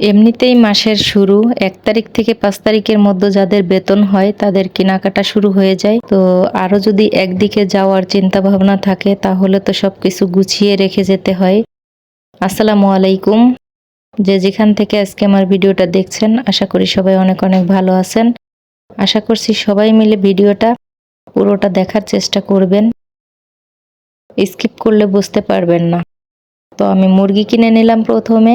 এমনিতেই মাসের শুরু, এক তারিখ থেকে পাঁচ তারিখের মধ্যে যাদের বেতন হয় তাদের কেনাকাটা শুরু হয়ে যায়। তো আরও যদি একদিকে যাওয়ার চিন্তা ভাবনা থাকে তাহলে তো সব কিছু গুছিয়ে রেখে যেতে হয়। আসসালামু আলাইকুম। যে যেখান থেকে আজকে আমার ভিডিওটা দেখছেন, আশা করি সবাই অনেক অনেক ভালো আছেন। আশা করছি সবাই মিলে ভিডিওটা পুরোটা দেখার চেষ্টা করবেন। স্কিপ করলে বুঝতে পারবেন না। তো আমি মুরগি কিনে নিলাম প্রথমে।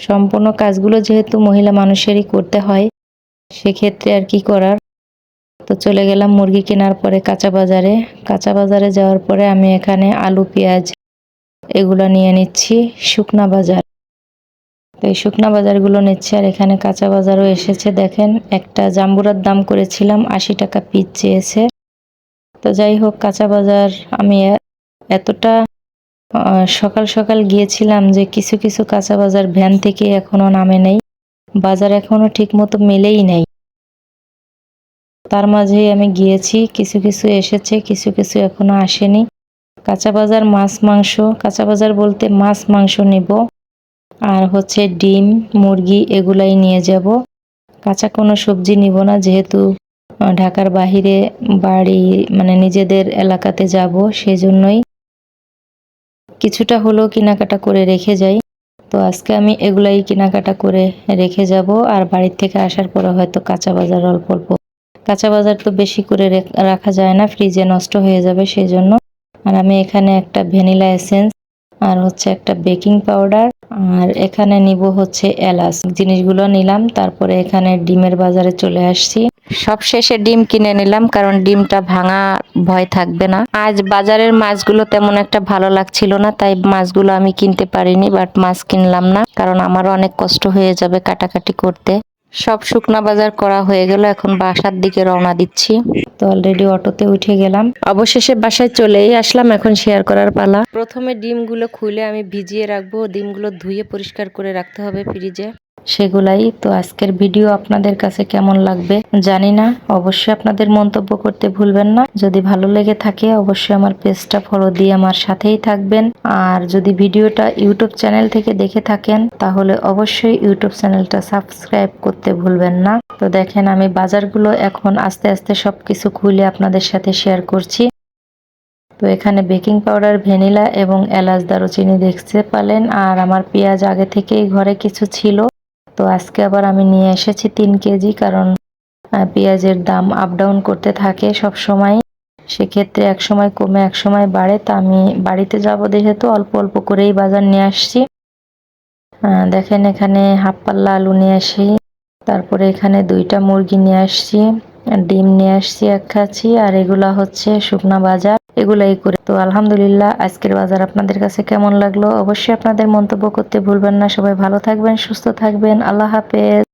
সম্পূর্ণ কাজগুলো যেহেতু মহিলা মানুষেরই করতে হয়, সেক্ষেত্রে আর কি করার? তো চলে গেলাম মুরগি কেনার পরে কাঁচা বাজারে। কাঁচা বাজারে যাওয়ার পরে আমি এখানে আলু, পেঁয়াজ এগুলো নিয়ে নিচ্ছি, শুকনা বাজার। তো এই শুকনা বাজারগুলো নিচ্ছি আর এখানে কাঁচা বাজারও এসেছে, দেখেন। একটা জাম্বুরার দাম করেছিলাম আশি টাকা পিস চেয়েছে। তো যাই হোক, কাঁচা বাজার আমি এতটা সকাল সকাল গিয়েছিলাম যে কিছু কিছু কাঁচা বাজার ভ্যান থেকে এখনও নামে নেই। বাজার এখনও ঠিক মতো মেলেই নাই। তার মাঝেই আমি গিয়েছি, কিছু কিছু এসেছে, কিছু কিছু এখনও আসেনি। কাঁচা বাজার মাছ, মাংস, কাঁচা বাজার বলতে মাছ, মাংস নিব। আর হচ্ছে ডিম, মুরগি এগুলাই নিয়ে যাব। কাঁচা কোনো সবজি নিব না, যেহেতু ঢাকার বাহিরে বাড়ি মানে নিজেদের এলাকাতে যাব, সেজন্যই কিছুটা হলেও কেনাকাটা করে রেখে যাই। তো আজকে আমি এগুলাই কেনাকাটা করে রেখে যাব আর বাড়ির থেকে আসার পরে হয়তো কাঁচা বাজার অল্প অল্প। কাঁচা বাজার তো বেশি করে রাখা যায় না ফ্রিজে নষ্ট হয়ে যাবে সেই জন্য আর আমি এখানে একটা ভ্যানিলা এসেন্স আর হচ্ছে একটা বেকিং পাউডার আর এখানে নিব হচ্ছে এলাচ। জিনিসগুলো নিলাম, তারপরে এখানে ডিমের বাজারে চলে আসছি। সব শেষে ডিম কিনে নিলাম, কারণ ডিমটা ভাঙা ভয় থাকবে না। আজ বাজারের মাছগুলো তেমন একটা ভালো লাগছিল না, তাই মাছগুলো আমি কিনতে পারিনি বাট মাছ কিনলাম না, কারণ আমারও অনেক কষ্ট হয়ে যাবে কাটাকাটি করতে। সব শুকনা বাজার করা হয়ে গেল, এখন বাসার দিকে রওনা দিচ্ছি। তো অলরেডি অটোতে উঠে গেলাম। অবশেষে বাসায় চলেই আসলাম, এখন শেয়ার করার পালা। প্রথমে ডিমগুলো খুলে আমি ভিজিয়ে রাখব, ডিমগুলো ধুয়ে পরিষ্কার করে রাখতে হবে ফ্রিজে সেগুলাই। তো আজকের ভিডিও আপনাদের কাছে কেমন লাগবে জানি না। অবশ্যই আপনাদের মন্তব্য করতে ভুলবেন না। যদি ভালো লেগে থাকে অবশ্যই আমার পেজটা ফলো দিয়ে আমার সাথেই থাকবেন। আর যদি ভিডিওটা ইউটিউব চ্যানেল থেকে দেখে থাকেন, তাহলে অবশ্যই ইউটিউব চ্যানেলটা সাবস্ক্রাইব করতে ভুলবেন না। তো দেখেন, আমি বাজারগুলো এখন আস্তে আস্তে সব কিছু খুলে আপনাদের সাথে শেয়ার করছি। তো এখানে বেকিং পাউডার, ভ্যানিলা এবং এলাচ দারুচিনি দেখতে পেলেন। আর আমার পেঁয়াজ আগে থেকেই ঘরে কিছু ছিল। তো আজকে আবার আমি নিয়ে এসেছি তিন কেজি, কারণ পেঁয়াজের দাম আপ ডাউন করতে থাকে সব সময় সেক্ষেত্রে এক সময় কমে এক সময় বাড়ে। তা আমি বাড়িতে যাব যেহেতু অল্প অল্প করেই বাজার নিয়ে আসছি। দেখেন এখানে হাফ পাল্লা আলু নিয়ে আসি। তারপরে এখানে দুইটা মুরগি নিয়ে আসছি। ডিম নিয়ে আসছি এক খাচ্ছি আর এগুলা হচ্ছে শুকনা বাজার। এগুলাই করে। তো আলহামদুলিল্লাহ, আজকের বাজার আপনাদের কাছে কেমন লাগল? অবশ্যই আপনাদের মন্তব্য করতে ভুলবেন না। সবাই ভালো থাকবেন, সুস্থ থাকবেন। আল্লাহ হাফেজ।